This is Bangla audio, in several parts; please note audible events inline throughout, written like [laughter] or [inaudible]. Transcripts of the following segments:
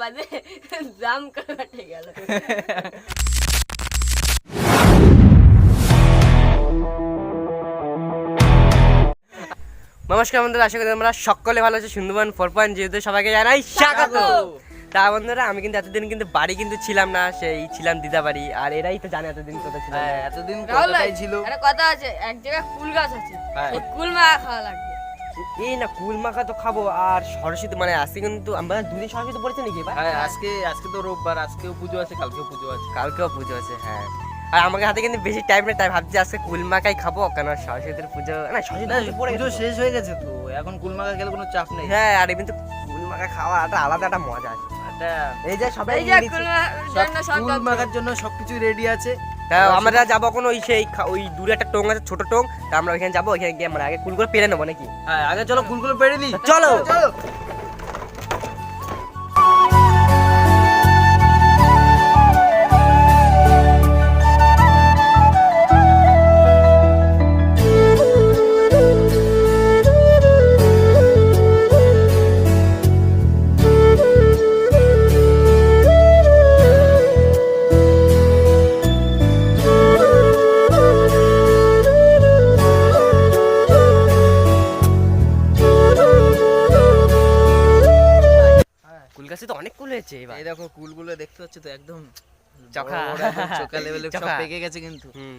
বাদে দাম কাটে গেল। নমস্কার বন্ধুরা আশা করি আমরা সকলে ভালো আছে। সুন্দরবন ফোর পয়েন্ট যেহেতু সবাইকে জানাই স্বাগত। তা বন্ধুরা আমি কিন্তু এতদিন কিন্তু বাড়ি কিন্তু ছিলাম না সেই ছিলাম দিদা বাড়ি আর এরাই তো জানে এতদিন কোথায় ছিলাম হ্যাঁ এতদিন ভাই ছিল। একটা কথা আছে এক জায়গায় কুল গাছ আছে হ্যাঁ। ওই কুল মাখা খাওয়া লাগবে এই না কুল মাখা তো খাব। আর সরস্বতী মানে আজকে কিন্তু আমরা দুদিন সরস্বতী পড়েছে নাকি এবার হ্যাঁ আজকে আজকে তো রোববার আজকেও পুজো আছে কালকেও পুজো আছে। কালকেও পুজো আছে হ্যাঁ। আর আমাকে হাতে কিন্তু বেশি টাইম নেই তাই ভাবছি আজকে কুল মাখাই খাব কেন সরস্বতীর পুজো না সরস্বতী পুজো পড়ে শেষ হয়ে গেছে তো এখন কুলমাখা গেলে কোনো চাপ নেই। হ্যাঁ আর কিন্তু কুল মাখা খাওয়া একটা আলাদা একটা মজা। আছে এই যে সবাই এই যে নিয়ে কুল নিচ্ছে। মাখার জন্য সব মাখার জন্য সবকিছু রেডি আছে। তা আমরা যাব কোনো ওই সেই ওই দূরে একটা টোং আছে ছোট টোং। তা আমরা ওইখানে যাব ওইখানে গিয়ে আমরা আগে কুলগুলো পেরে নেব নাকি? হ্যাঁ আগে চলো কুলগুলো পেরে নি। চলো। চলো। হয়েছে এবার। এই দেখো কুলগুলো দেখতে পাচ্ছ তো একদম একদম চোখা লেভেলে [laughs] সব পেকে গেছে কিন্তু। হুম।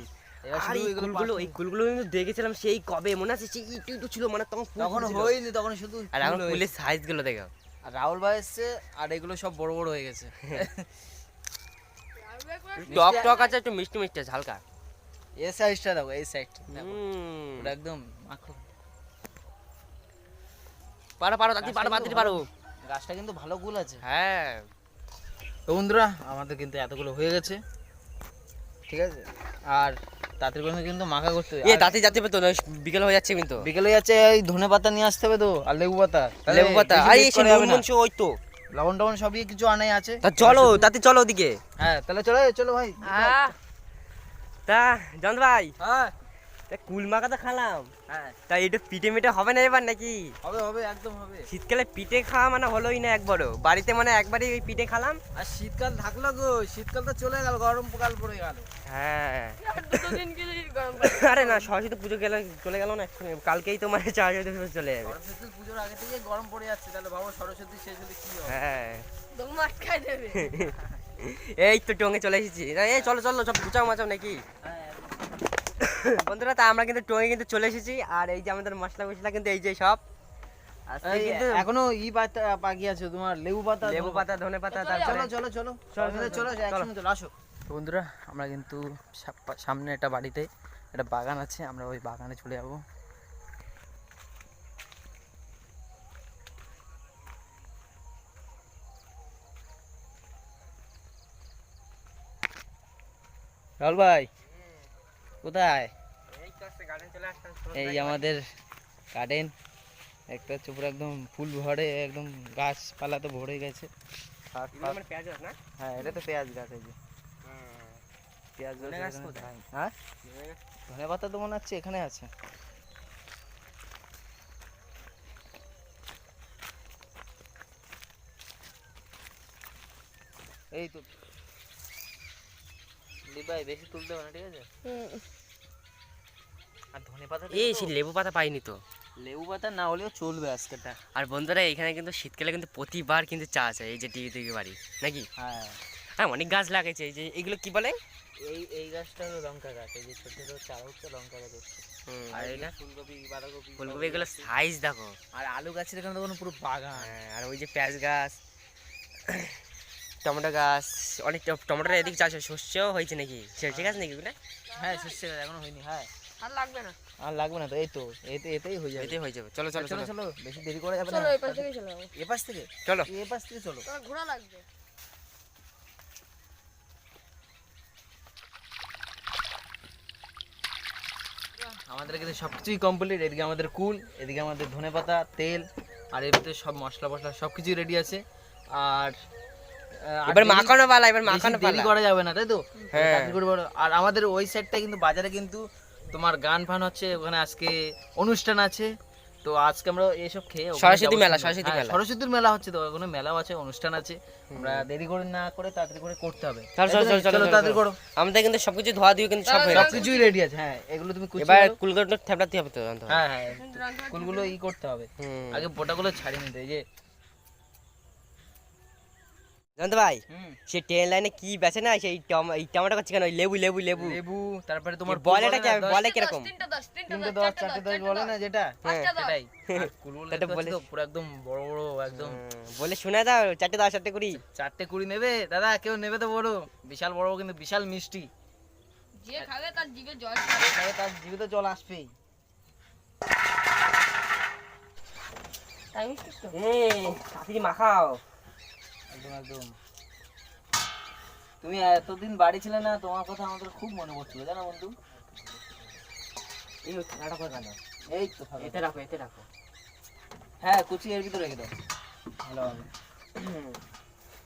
আর এই এগুলো কুলগুলো এই কুলগুলো কিন্তু দেখেছিলাম সেই কবে মনে আছে সেই একটু একটু ছিল মানে তখন তখন হয়নি তখন শুধু আর এখন কুলের সাইজ দেখো। আর রাহুল ভাই এসছে আর এগুলো সব বড় বড় হয়ে গেছে। টক টক আছে একটু মিষ্টি মিষ্টি আছে হালকা। এই সাইজটা দেখো এই সাইডটা হুম। একদম মাখো পারো পারো পারো গাছটা কিন্তু ভালো কুল আছে। হ্যাঁ। তো বন্ধুরা আমাদের কিন্তু এতগুলো হয়ে গেছে। ঠিক আছে? আর তাড়াতাড়ি করে কিন্তু মাখা করতে হবে। এ দাঁতি যাতে পেতো বিকেল হয়ে যাচ্ছে কিন্তু। বিকেলে যাচ্ছে এই ধনে পাতা নিয়ে আসতে হবে তো আর লেবু পাতা। লেবু পাতা। আরে। মনসু ওই তো। লবণ টবণ সবই কিছু আনাই আছে। তা চলো তাতে চলো ওদিকে। হ্যাঁ তাহলে চলো চলো ভাই। তা জান ভাই। হ্যাঁ। তা কুল মাখা তো খালাম। হ্যাঁ। তা এটা পিঠে মিঠে হবে না এবার নাকি? হবে হবে একদম হবে। শীতকালে পিঠে খাওয়া মানে হলোই না একবারও। বাড়িতে মানে একবারই ওই পিঠে খালাম? আর শীতকাল থাকল গো শীতকাল তো চলে গেল গরম কাল পড়ে গেল। হ্যাঁ। [laughs] আর না সরস্বতী পুজো গেলে চলে গেল না কালকেই তোমার [laughs] পুজো চলে যাবে। সরস্বতী পুজোর আগে থেকে গরম পড়ে যাচ্ছে তাহলে সরস্বতী শেষ হলে কি হবে? হ্যাঁ। দম আটকায় দেবে। [laughs] এই তো টঙ্গে চলে এসেছি। এই চলো চলো সব গুচাও মাচাও নাকি? বন্ধুরা তা আমরা কিন্তু টঙ্গে কিন্তু চলে এসেছি আর এই যে আমাদের মশলা মশলা কিন্তু এই যে সব। এখনও ই পাতা বাকি আছে তোমার লেবু পাতা লেবু পাতা ধনে পাতা চলো, চলো চলো চলো। চলো আসো। বন্ধুরা আমরা কিন্তু সামনে একটা বাড়িতে একটা বাগান আছে আমরা ওই বাগানে চলে যাব। রাহুল ভাই কোথায়? এই আমাদের গার্ডেন একটা হচ্ছে পুরো একদম ফুল ভরে একদম গাছপালা তো ভরে গেছে। শাক এগুলো ফাক- আমার পেঁয়াজ গাছ না? হ্যাঁ এটা তো পেঁয়াজ গাছ এই যে। পেঁয়াজ ধনে হ্যাঁ? ধনে পাতা তো মনে হচ্ছে এখানে আছে। এই তো। দিবাই বেশি তুলতে হবে না ঠিক আছে। আর ধনে পাতা এই সেই লেবু পাতা পাইনি তো। লেবু পাতা না হলেও চলবে আজকেটা আর বন্ধুরা এখানে কিন্তু শীতকালে কিন্তু প্রতিবার কিন্তু চা আছে এই যে টিভি থেকে বাড়ি নাকি? হ্যাঁ। হ্যাঁ অনেক গাছ লাগাইছে এই যে এগুলো কি বলে? এই এই গাছটা হলো লঙ্কা গাছ এই যে ছোট ছোট চারা হচ্ছে লঙ্কা গাছ হচ্ছে। আর আর এটা এটা? ফুলকপি বাঁধাকপি ফুলকপি এগুলো সাইজ দেখো। আর আলু গাছের এখানে দেখুন পুরো বাগান। হ্যাঁ, আর ওই যে পেঁয়াজ গাছ [coughs] টমেটো গাছ অনেক ট- টমেটোর এদিকে চাষ হয় শস্যও হয়েছে নাকি? ঠিক আছে নাকি হ্যাঁ শস্য গাছ এখনও হয়নি হ্যাঁ। আর লাগবে না। আর লাগবে না তো এই তো এতে এতেই হয়ে যাবে। এতেই হয়ে যাবে। চলো চলো চলো চলো। বেশি দেরি করা যাবে না। চলো এই পাশ থেকে চলে। যাব এ পাশ থেকে? চলো। এ পাশ থেকে চলো। তোমার ঘোড়া লাগবে। আমাদের কিন্তু সব কিছুই কমপ্লিট এদিকে আমাদের কুল এদিকে আমাদের ধনে পাতা তেল আর এর ভিতরে সব মশলা ফসলা সব কিছুই রেডি আছে। আর এবার মাখানো পালা এবার বেশি মাখানো দেরি পালা। করা যাবে না তাই তো? হ্যাঁ। আর আমাদের ওই সাইডটা কিন্তু বাজারে কিন্তু তোমার গান ফান হচ্ছে ওখানে আজকে অনুষ্ঠান আছে তো আজকে আমরা এইসব খেয়ে সরস্বতী মেলা, সরস্বতী হ্যাঁ, মেলা। সরস্বতীর মেলা হচ্ছে তো ওখানে মেলাও আছে অনুষ্ঠান আছে। আমরা দেরি করে না করে তাড়াতাড়ি করে করতে হবে। চল চল চল তাড়াতাড়ি করো। আমাদের কিন্তু সবকিছু ধোয়া দিয়ে কিন্তু সব সব গেছে। রেডি আছে হ্যাঁ এগুলো তুমি কুচিয়ে এবার কুলগুলো থ্যাপড়াতে হবে তো হ্যাঁ হ্যাঁ কুলগুলো ই করতে হবে। আগে বোটাগুলো ছাড়িয়ে নিতে এই যে জানতে ভাই সেই ট্রেন লাইনে কি বেছে না সেই টমেটো করছে কেন? ওই লেবু লেবু লেবু। লেবু তারপরে তোমার বলে এটা কি বলে কীরকম? তিনটা দশ চারটে দশ বলে না যেটা? সেটাই। [laughs] বলে- পুরো একদম বড় বড় একদম। বলে শুনে দাও চারটে দশ চারটে কুড়ি। চারটে কুড়ি নেবে? দাদা কেউ নেবে তো বড় বিশাল বড় কিন্তু বিশাল মিষ্টি। যে খাবে তার জিভে জল তার জল আসবেই। হুম মাখাও। একদম একদম। তুমি এতদিন বাড়ি ছিলে না তোমার কথা আমাদের খুব মনে পড়ছিল জানো বন্ধু? এই থালাটা কেন এই তো এতে রাখো এতে রাখো। হ্যাঁ কুচি এর ভিতরে রেখে দাও। ভালো হবে।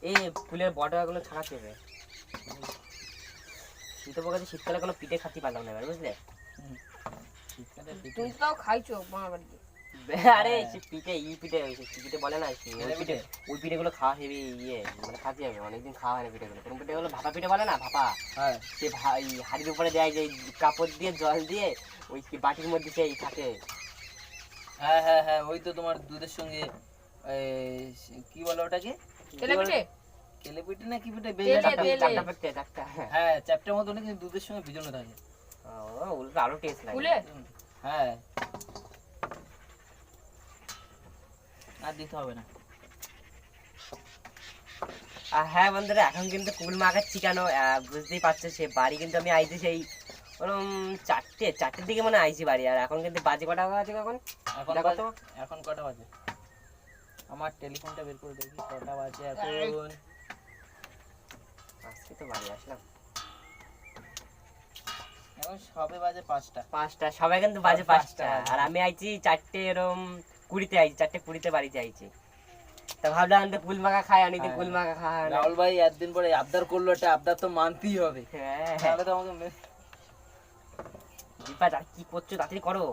এই ফুলের বর্ডারগুলো ছাড়াতে হবে শীত পকাতে শীতকালে কোনো পিঠে খাতে পারলাম না এবার বুঝলে? শীতকালে। তুমি তাও খাইছো মামার বাড়িতে। [laughs] আরে পিঠে ই পিঠে পিঠে বলে না ওই পিঠে ওই পিঠেগুলো খাওয়া হেবি ইয়ে মানে খাতে হবে অনেকদিন খাওয়া হয় না পিঠেগুলো। কোন পিঠেগুলো ভাপা পিঠে বলে না ভাপা? হ্যাঁ। সে ভা- এই হাড়ির উপরে দেয় যে কাপড় দিয়ে জল দিয়ে ওই কি বাটির মধ্যে সেই থাকে হ্যাঁ হ্যাঁ হ্যাঁ ওই তো তোমার দুধের সঙ্গে কি বলে ওটাকে? তেলে পিঠে? কেলে পিঠে না কি পিঠে? বেলে। চারটা হ্যাঁ চ্যাপটার মতো কিন্তু দুধের সঙ্গে ভিজানো থাকে। ও উল্টো আরও টেস্ট লাগে। হ্যাঁ। আর দিতে হবে না। আর হ্যাঁ বন্ধুরা এখন কিন্তু কুল মাখার চিকানো বুঝতেই পারছ সে বাড়ি কিন্তু আমি আইছি সেই ওরম চারটে চারটের দিকে মানে আইছি বাড়ি। আর এখন কিন্তু বাজে কটা আছে এখন কটা বাজে? আমার টেলিফোনটা বের করে দেখি কটা বাজে এখন। আজকে তো বাড়ি আসলাম। এখন সবে বাজে পাঁচটা। পাঁচটা সবাই কিন্তু বাজে পাঁচটা আর আমি আইছি চারটে এরম কুড়িতে আইছি চারটে কুড়িতে বাড়িতে আইছি তা ভাবলাম আমি তো কুল মাখা খাই অনেকদিন হ্যাঁ। কুল মাখা খাওয়া হয় রাহুল ভাই একদিন পরে আবদার করল এটা আবদার তো মানতেই হবে। হ্যাঁ। তাহলে তো আমাকে দীপা কি করছ তাড়াতাড়ি করো।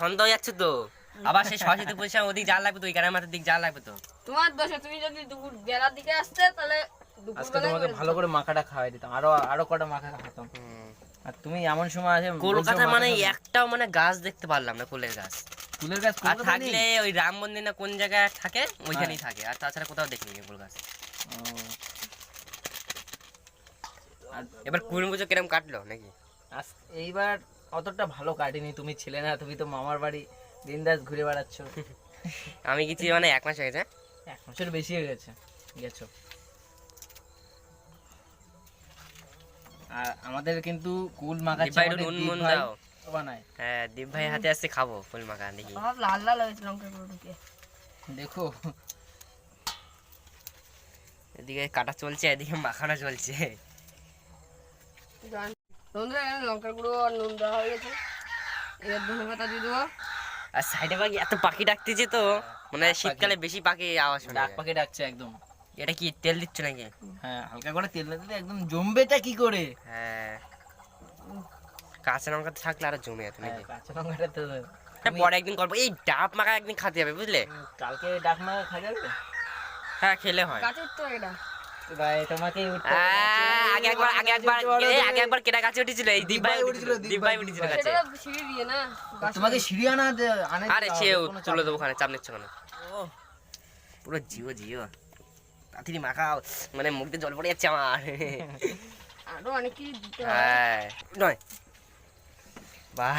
হয়ে যাচ্ছে তো। আবার সেই সরস্বতী পয়সা ওদিক যা লাগবে তো ওই গ্রামের মাথার দিক যা লাগবে তো। তোমার দোষে তুমি যদি দুপুর বেলার দিকে আসতে তাহলে আজকে তোমাকে ভালো করে মাখাটা খাওয়াই দিতাম। আরও আরও কটা মাখা খাওয়াতাম। আর তুমি এমন সময় আছে কলকাতায় মানে একটাও মানে গাছ দেখতে পারলাম না ফুলের গাছ। ফুলের গাছ আর থাকলে ওই রাম মন্দির না কোন জায়গায় থাকে ওইখানেই থাকে। আর তাছাড়া কোথাও দেখিনি ফুল গাছ। এবার কুড়ি পুজো কিরম কাটলো নাকি? এইবার অতটা ভালো কাটেনি তুমি ছিলে না তুমি তো মামার বাড়ি দিনদাস ঘুরে বেড়াচ্ছ। আমি গেছি মানে এক মাস হয়ে গেছে এক মাসের বেশি হয়ে গেছে গেছো। আর আমাদের কিন্তু কুল মাখাচ্ছে একটু নুন মুন দাও। বানায়। হ্যাঁ দীপ ভাই হাতে আসছে খাব ফুল মাখা দেখি। সব লাল লাল হয়েছে লঙ্কা গুঁড়ো ঢুকে। দেখো। এদিকে কাটা চলছে এদিকে মাখানো চলছে। বন্ধুরা এখানে লঙ্কার গুঁড়ো আর নুন দেওয়া হয়ে গেছে। এবার ধনে পাতা দিয়ে দেবো। আর সাইডে পাখি এত পাখি ডাকতেছে তো মানে শীতকালে বেশি পাখি আওয়াজ শোনা ডাক পাখি ডাকছে একদম। এটা কি তেল দিচ্ছ নাকি? হ্যাঁ হালকা করে তেল দিলে একদম জমবেটা কি করে? হ্যাঁ। কাঁচা লঙ্কা থাকলে আরও জমে যেত হ্যাঁ, নাকি কাঁচা লঙ্কাটা তো পরে একদিন করব। এই ডাব মাখা একদিন খাতে হবে বুঝলে? কালকে ডাক না খাই যাবে? হ্যাঁ খেলে হয়। উঠতে হবে এটা। ভাই তোমাকে উঠতে আহ, হবে। আগে একবার আগে একবার এই, আগে একবার কেটা গাছে উঠেছিল এই দীপ ভাই উঠেছিল দীপ ভাই উঠেছিল। গাছে। সিঁড়ি দিয়ে না? তোমাকে সিঁড়ি আনা আরে সে হবে, কোনো চাপ তুলে দেবো ওখানে চাপ নিচ্ছ কেন পুরো জিও জিও। তাড়াতাড়ি মাখাও মানে মুখ দিয়ে জল পড়ে যাচ্ছে আমার। আরও অনেক কিছু দিতে হ্যাঁ। নয়। ভাই।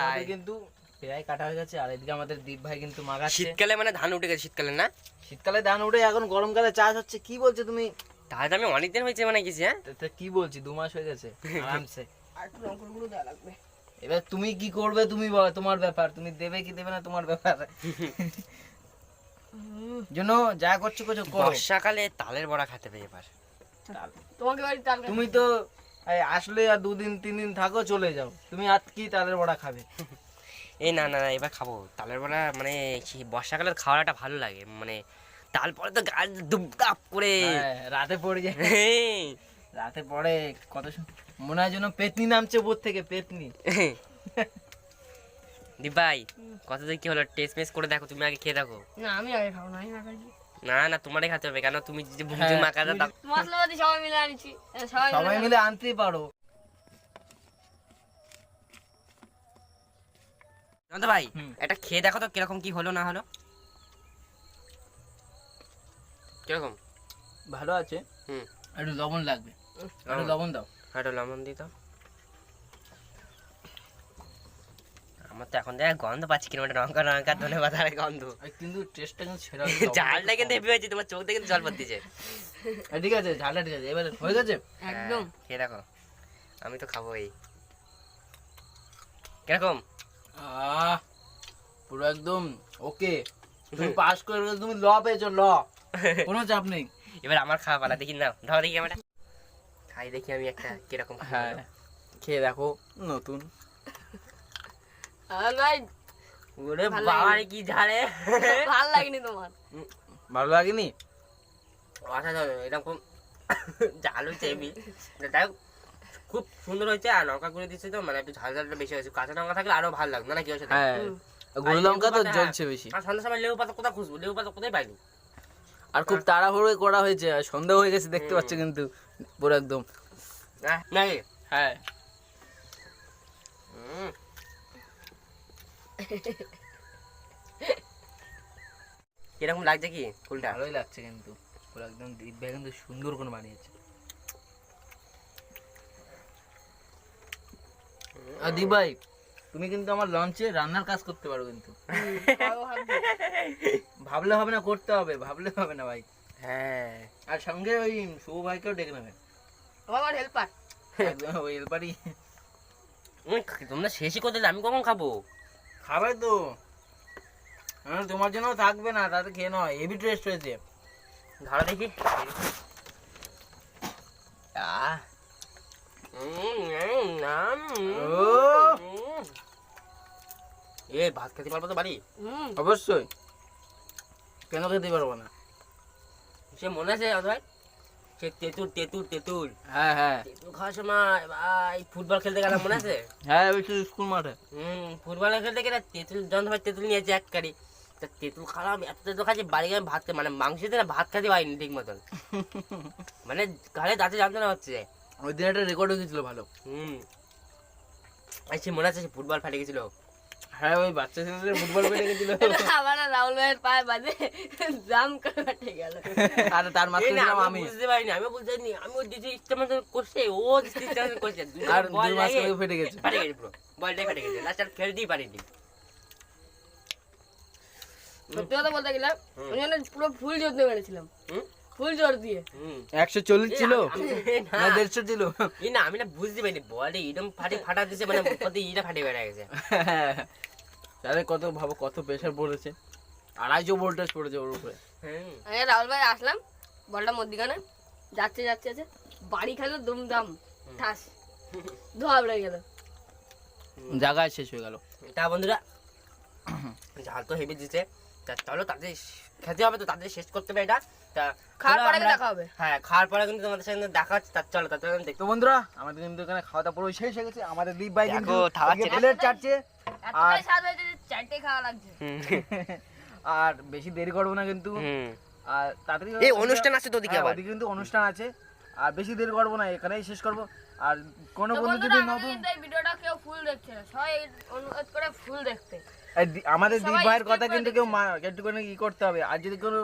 আমাদের কিন্তু প্রায় কাটা হয়ে গেছে আর এদিকে আমাদের দীপ ভাই কিন্তু মাগাচ্ছে শীতকালে মানে ধান উঠে গেছে শীতকালে না? শীতকালে ধান উঠে এখন গরমকালে চাষ হচ্ছে কি বলছো তুমি? তাহলে তো আমি অনেকদিন হয়েছে মানে গেছি হ্যাঁ? তা- কি বলছি? দু মাস হয়ে গেছে আরামসে। [laughs] আর একটু লঙ্কার গুঁড়ো দেওয়া লাগবে। এবার তুমি কি করবে তুমি বলো তোমার ব্যাপার। তুমি দেবে কি দেবে না তোমার ব্যাপার। [laughs] জন্য যা করছ করছ করো। বর্ষাকালে তালের বড়া খেতে পেয়ে এবার। তোমাকে বাড়ি তার তুমি তো আসলে আর দুদিন তিন দিন থাকো চলে যাও। তুমি আর কি তালের বড়া খাবে? [laughs] এই না না এবার খাব। তালের বড়া মানে কি বর্ষাকালের খাওয়াটা ভালো লাগে। মানে তারপরে তো গাছ দুবদাপ করে। হ্যাঁ, রাতে পড়ে যায়। হ্যাঁ। রাতে পড়ে কত মনে হয় যেন পেতনি নামছে উপর থেকে পেতনি। ভাই কত কি হলো টেস্ট মেস করে দেখো তুমি আগে খেয়ে দেখো। না আমি আগে খাব না আমি না না না তোমারই খেতে হবে কেন তুমি যে ভুজু হ্যাঁ, মাখা দাও মশলাপাতি সবাই মিলে আনিছি সবাই মিলে আনতেই পারো। জানতো ভাই। এটা খেয়ে দেখো তো কীরকম কি হলো না হলো। কীরকম? ভালো আছে। হুম। একটু লবণ লাগবে। একটু লবণ দাও। একটা লবণ দিত আমার তো এখন দেখ গন্ধ পাচ্ছি কীরকম একটা লঙ্কা লঙ্কা ধনে পাতার গন্ধ। কিন্তু টেস্টটা কিন্তু সেরা ঝালটা কিন্তু হেভি হয়েছে তোমার চোখ থেকে কিন্তু জল পড়তেছে। ঠিক আছে ঝালটা ঠিক আছে এবার হয়ে গেছে? একদম। হ্যাঁ, খেয়ে দেখো। আমি তো খাব এই কীরকম? আহ পুরো একদম ওকে তুমি পাস করে তুমি ল পেয়েছ ল [laughs] কোনো চাপ নেই। এবার আমার খাওয়া পালা দেখি না ধরো দেখি আমরা খাই দেখি আমি একটা কীরকম হ্যাঁ। খেয়ে দেখো নতুন। ওরে বাবার কি ঝাড়ে [laughs] ভালো লাগেনি তোমার। ভালো লাগেনি? অসাধারণ এরকম [laughs] ঝাল হয়েছে এমনি যাই হোক, খুব সুন্দর হয়েছে আর লঙ্কা করে দিচ্ছে তো মানে একটু ঝাল ঝালটা বেশি হয়েছে। কাঁচা লঙ্কা থাকলে আরও ভালো লাগতো না কি হয়েছে হ্যাঁ। গুঁড়ো লঙ্কা তো জ্বলছে বেশি। আর সন্ধ্যার সময় লেবু পাতা কোথায় খুঁজবো? লেবু পাতা কোথায় পাইনি? আর খুব তাড়াহুড়ো করা হয়েছে আর সন্ধ্যা হয়ে গেছে দেখতে পাচ্ছ কিন্তু পুরো একদম। নাই হ্যাঁ। হুম। কীরকম লাগছে কি ফুলটা? ভালোই লাগছে কিন্তু পুরো একদম দিব্যা কিন্তু সুন্দর করে বানিয়েছে। আর দি ভাই তুমি কিন্তু আমার লঞ্চে রান্নার কাজ করতে পারো কিন্তু। [laughs] ভাবলে হবে না করতে হবে ভাবলে হবে না ভাই। হ্যাঁ। আর সঙ্গে ওই শুভ ভাইকেও ডেকে নেবে। আমার হেল্পার ওই এলপারি উম, তোমরা শেষই করতে আমি কখন খাব? খাবে তো। তোমার জন্য থাকবে না তাতে খেয়ে নয় হেভি টেস্ট হয়েছে। ধরো দেখি। আহ। এ ভাত খেতে পারব তো বাড়ি? অবশ্যই। কেন খেতে পারব না? সে মনে আছে সে তেঁতুল তেঁতুল তেঁতুল। হ্যাঁ হ্যাঁ। তেঁতুল খাওয়ার সময় ভাই ফুটবল খেলতে গেলাম মনে আছে? হ্যাঁ ওই স্কুল মাঠে। হুম ফুটবল খেলতে গেলে তেঁতুল যখন ভাই তেঁতুল নিয়েছে এক কারি তা তেঁতুল খালাম এত তেঁতুল খাচ্ছি বাড়ি গিয়ে ভাত মানে মাংস দিয়ে ভাত খেতে পারিনি ঠিক মতন। [laughs] মানে গালে দাঁতে জানতে না হচ্ছে। ওই দিন একটা রেকর্ড হয়ে গেছিল ভালো। হুম। সে মনে আছে সে ফুটবল ফাটে গেছিল? হ্যাঁ ওই বাচ্চা ছেলেদের ফুটবল পেটে গেছিল। [laughs] [laughs] আবার না রাহুল ভাইয়ের পায়ে বাজে জাম করে গেল। আর তার ছিলাম আমি আমি। বুঝতে পারিনি আমি বুঝতে পারিনি আমি ওর দিদি করছে ও দিদি করছে। আর দুই মাঝখানে ফেটে গেছে। ফাটে গেছে পুরো বলটাই ফাটে গেছে লাস্ট আর খেলতেই পারিনি। সত্যি কথা বলতে গেলাম ওই জন্য পুরো ফুল জোর দিয়ে মেরেছিলাম হুম? ফুল জোর দিয়ে। একশো চল্লিশ ছিল? না। দেড়শো ছিল? না আমি না বুঝতে পারিনি। বলটা এরকম ফাটে ফাটা দিছে মানে কত ইটা ফাটে বেড়ে গেছে। তাহলে কত ভাবো কত প্রেশার পড়েছে? আড়াইশো ভোল্টেজ পড়েছে ওর উপরে। আমি রাহুল ভাই আসলাম। বলটা মধ্যিখানে। যাচ্ছে যাচ্ছে যাচ্ছে। বাড়ি খেলো দুমদাম। ঠাস। ধোয়া বেড়ে গেল। জায়গায় শেষ হয়ে গেল। তা বন্ধুরা ঝাল তো হেভি দিচ্ছে চলো তাদের খেতে হবে তো তাদের শেষ করতে হবে এটা। তা খাওয়ার পরে দেখা হবে। হ্যাঁ খাওয়ার পরে কিন্তু তোমাদের সঙ্গে দেখা হচ্ছে তা চলো তাদের দেখতে বন্ধুরা আমাদের কিন্তু এখানে খাওয়া দাওয়া পুরো শেষ হয়ে গেছে। আমাদের দীপ ভাই কিন্তু প্লেট চাটছে। যে চারটে খাওয়া লাগছে। [laughs] আর বেশি দেরি করব না কিন্তু। আর তাড়াতাড়ি এই অনুষ্ঠান আছে তো ওদিকে হ্যাঁ, আবার। ওদিকে কিন্তু অনুষ্ঠান আছে। আর বেশি দেরি করব না এখানেই শেষ করব। আর কোনো বন্ধু যদি আমাদের নতুন এই ভিডিওটা কেউ ফুল দেখছে সবাই অনুরোধ করে ফুল দেখতে। আমাদের দীপ ভাইয়ের কথা কিন্তু কেউ মা- একটু করে ই করতে হবে। আর যদি কোনো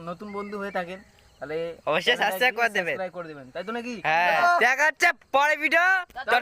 নতুন বন্ধু হয়ে থাকেন তাহলে অবশ্যই সাবস্ক্রাইব করে দেবেন। সাবস্ক্রাইব করে দেবেন। তাই তো নাকি? হ্যাঁ। দেখা হচ্ছে পরে ভিডিও টাটা।